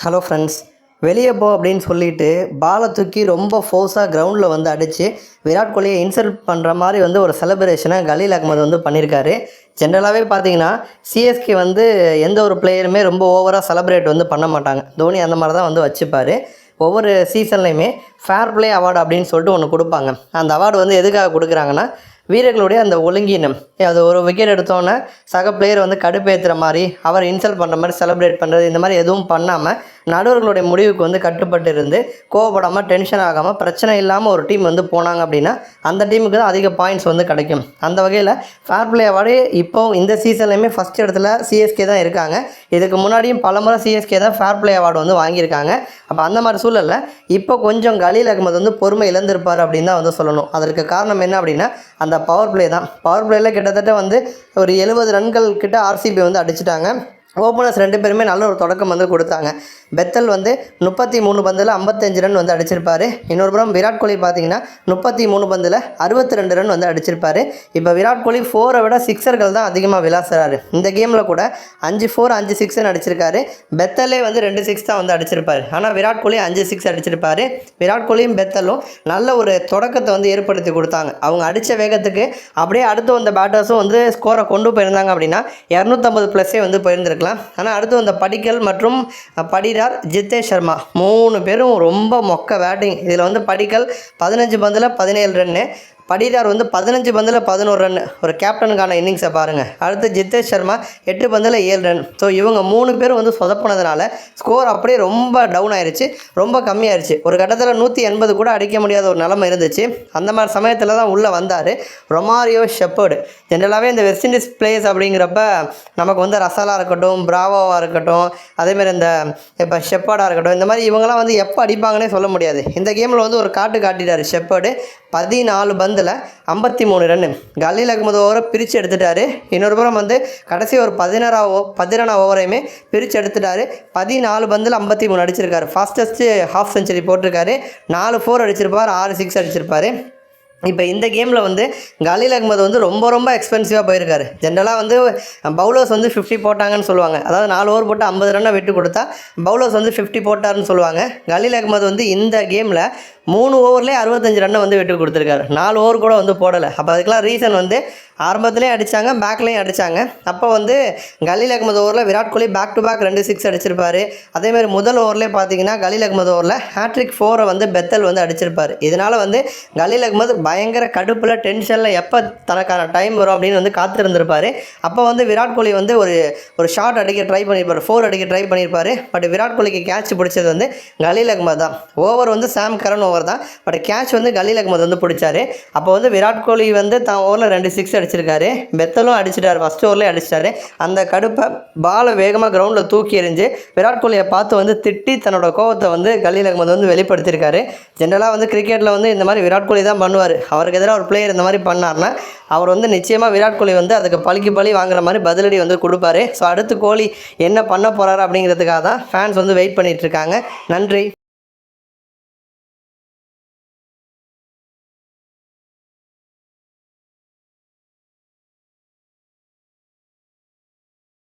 Hello friends வெளியே போ அப்படின்னு சொல்லிட்டு பாலை தூக்கி ரொம்ப ஃபோர்ஸாக கிரவுண்டில் வந்து அடித்து விராட் கோலியை இன்சல்ட் பண்ணுற மாதிரி வந்து ஒரு செலிப்ரேஷனை கலீல் அகமது வந்து பண்ணியிருக்காரு ஜென்ரலாகவே பார்த்தீங்கன்னா சிஎஸ்கே வந்து எந்த ஒரு பிளேயருமே ரொம்ப ஓவராக செலிப்ரேட் வந்து பண்ண மாட்டாங்க. தோனி அந்த மாதிரி தான் வந்து வச்சுப்பார். ஒவ்வொரு சீசன்லையுமே ஃபேர் ப்ளே அவார்டு அப்படின்னு சொல்லிட்டு ஒன்று கொடுப்பாங்க. அந்த அவார்டு வந்து எதுக்காக கொடுக்குறாங்கன்னா வீரர்களுடைய அந்த ஒழுங்கீனம். அது ஒரு விக்கெட் எடுத்தோன்னே சக பிளேயர் வந்து கடுப்பேற்றுற மாதிரி அவர் இன்சல்ட் பண்ணுற மாதிரி செலிப்ரேட் பண்ணுறது இந்த மாதிரி எதுவும் பண்ணாமல் நடுவர்களுடைய முடிவுக்கு வந்து கட்டுப்பட்டு இருந்து கோவப்படாமல் டென்ஷன் ஆகாமல் பிரச்சனை இல்லாமல் ஒரு டீம் வந்து போனாங்க அப்படின்னா அந்த டீமுக்கு தான் அதிக பாயிண்ட்ஸ் வந்து கிடைக்கும். அந்த வகையில் ஃபேர் பிளே அவார்டு இப்போ இந்த சீசன்லையுமே ஃபஸ்ட் இடத்துல சிஎஸ்கே தான் இருக்காங்க. இதுக்கு முன்னாடியும் பல முறை சிஎஸ்கே தான் ஃபேர் பிளே அவார்டு வந்து வாங்கியிருக்காங்க. அப்போ அந்த மாதிரி சூழலில் இப்போ கொஞ்சம் கலீல் அகமது வந்து பொறுமை இழந்திருப்பார் அப்படின்னு தான் வந்து சொல்லணும். அதற்கு காரணம் என்ன அப்படின்னா அந்த பவர் பிளே தான். பவர் பிளேயில் கிட்டத்தட்ட வந்து ஒரு எழுபது ரன்கள் கிட்ட ஆர்சிபி வந்து அடிச்சிட்டாங்க. ஓப்பனர்ஸ் ரெண்டு பேருமே நல்ல ஒரு தொடக்கம் வந்து கொடுத்தாங்க. பெத்தல் வந்து முப்பத்தி மூணு பந்தில் ஐம்பத்தஞ்சு ரன் வந்து அடிச்சிருப்பார். இன்னொரு புறம் விராட் கோலி பார்த்தீங்கன்னா முப்பத்தி மூணு பந்தில் அறுபத்தி ரெண்டு ரன் வந்து அடிச்சிருப்பார். இப்போ விராட் கோலி ஃபோரை விட சிக்ஸர்கள் தான் அதிகமாக விளாசுறாரு. இந்த கேமில் கூட அஞ்சு ஃபோர் அஞ்சு சிக்ஸ்னு அடிச்சிருக்காரு. பெத்தலே வந்து ரெண்டு சிக்ஸ் தான் வந்து அடிச்சிருப்பார். ஆனால் விராட் கோலி அஞ்சு சிக்ஸ் அடிச்சிருப்பாரு. விராட் கோலியும் பெத்தலும் நல்ல ஒரு தொடக்கத்தை வந்து ஏற்படுத்தி கொடுத்தாங்க. அவங்க அடித்த வேகத்துக்கு அப்படியே அடுத்து வந்த பேட்டர்ஸும் வந்து ஸ்கோரை கொண்டு போயிருந்தாங்க அப்படின்னா இரநூத்தம்பது ப்ளஸ்ஸே வந்து இருக்கலாம் ஆனால் அடுத்து வந்த படிக்கல் மற்றும் படிரார் ஜித்தேஷ் சர்மா. மூணு பேரும் ரொம்ப மொக்க பேட்டிங் இதில் வந்து படிக்கல் பதினஞ்சு பந்தில் பதினேழு ரன்னு படிதார் வந்து பதினஞ்சு பந்தில் பதினோரு ரன். ஒரு கேப்டனுக்கான இன்னிங்ஸை பாருங்கள் அடுத்து ஜித்தேஷ் சர்மா எட்டு பந்தில் ஏழு ரன். ஸோ இவங்க மூணு பேரும் வந்து சொதப்பினதுனால ஸ்கோர் அப்படியே ரொம்ப டவுன் ஆயிடுச்சு ரொம்ப கம்மியாயிருச்சு. ஒரு கட்டத்தில் நூற்றி எண்பது கூட அடிக்க முடியாத ஒரு நிலமை இருந்துச்சு. அந்த மாதிரி சமயத்தில் தான் உள்ளே வந்தார் ரொமாரியோ ஷெப்பர்டு. ஜென்ரலாகவே இந்த வெஸ்ட் இண்டீஸ் பிளேயர்ஸ் அப்படிங்கிறப்ப நமக்கு வந்து ரசாலாக இருக்கட்டும் பிராவோவாக இருக்கட்டும் அதேமாதிரி இந்த இப்போ ஷெப்பர்டாக இருக்கட்டும் இந்த மாதிரி இவங்கெல்லாம் வந்து எப்போ அடிப்பாங்கன்னே சொல்ல முடியாது. இந்த கேமில் வந்து ஒரு காட்டு காட்டிட்டார் ஷெப்பர்டு. பதினாலு பந்தில் ஐம்பத்தி மூணு ரன்னு கலீல் அகமது ஓவரை பிரித்து எடுத்துட்டாரு. இன்னொரு புறம் வந்து கடைசி ஒரு பதினாறா ஓ பதினாறா ஓவரையுமே பிரித்து எடுத்துட்டாரு. பதினாலு பந்தில் ஐம்பத்தி மூணு அடிச்சிருக்காரு. ஃபாஸ்டஸ்ட்டு ஹாஃப் செஞ்சுரி போட்டிருக்காரு. நாலு ஃபோர் அடிச்சிருப்பார் ஆறு சிக்ஸ் அடிச்சிருப்பார். இப்போ இந்த கேமில் வந்து கலீல் அகமது வந்து ரொம்ப ரொம்ப எக்ஸ்பென்சிவாக போயிருக்காரு. ஜென்ரலாக வந்து பவுலர்ஸ் வந்து ஃபிஃப்டி போட்டாங்கன்னு சொல்லுவாங்க. அதாவது நாலு ஓவர் போட்டு ஐம்பது ரன்னாக விட்டு கொடுத்தா பவுலர்ஸ் வந்து ஃபிஃப்டி போட்டாருன்னு சொல்லுவாங்க. கலீல் அகமது வந்து இந்த கேமில் மூணு ஓவர்லேயே அறுபத்தஞ்சு ரன்னை வந்து விட்டு கொடுத்துருக்காரு. நாலு ஓவர் கூட வந்து போடலை. அப்போ அதுக்கெலாம் ரீசன் வந்து ஆரம்பத்துலேயும் அடித்தாங்க பேக்லேயும் அடித்தாங்க அப்போ வந்து கலீல் அகமது ஓவரில் Virat Kohli back to back ரெண்டு சிக்ஸ் அடிச்சிருப்பார். அதேமாதிரி முதல் ஓவர்லேயே பார்த்தீங்கன்னா கலீல் அகமது ஓவரில் ஹேட்ரிக் ஃபோரை வந்து பெத்தல் வந்து அடிச்சிருப்பார். இதனால் வந்து கலீல் அகமது பயங்கர கடுப்பில் டென்ஷனில் எப்போ தனக்கான டைம் வரும் அப்படின்னு வந்து காத்திருந்திருப்பார். அப்போ வந்து விராட் கோலி வந்து ஒரு ஒரு ஷாட் அடிக்க ட்ரை பண்ணியிருப்பார் ஃபோர் அடிக்க ட்ரை பண்ணியிருப்பார் பட் விராட் கோலிக்கு கேட்ச் பிடிச்சது வந்து கலீல் அகமது தான் ஓவர் வந்து சாம் கரன் ஓவர் தான். பட் கேட்ச் வந்து கலீல் அகமது வந்து பிடிச்சாரு. அப்போ வந்து விராட் கோலி வந்து தான் ஓவரில் ரெண்டு சிக்ஸ் அடிச்சிருக்காரு. பெத்தலும் அடிச்சிட்டார் ஃபஸ்ட் ஓவர்லேயே அடிச்சிட்டாரு. அந்த கடுப்பை பாலை வேகமாக கிரவுண்டில் தூக்கி எறிஞ்சு விராட் கோலியை பார்த்து வந்து திட்டி தன்னோட கோவத்தை வந்து கலீல் அகமது வந்து வெளிப்படுத்தியிருக்காரு. ஜென்ரலாக வந்து கிரிக்கெட்டில் வந்து இந்த மாதிரி விராட் கோலி தான் பண்ணுவார். அவருக்கு எதிராக ஒரு பிளேயர் இந்த மாதிரி பண்ணார்னா அவர் வந்து நிச்சயமாக விராட் கோலி வந்து அதுக்கு பழிக்கு பழி வாங்குற மாதிரி பதிலடி வந்து கொடுப்பாரு. ஸோ அடுத்து கோலி என்ன பண்ண போகிறாரு அப்படிங்கிறதுக்காக தான் ஃபேன்ஸ் வந்து வெயிட் பண்ணிகிட்ருக்காங்க இருக்காங்க. நன்றி.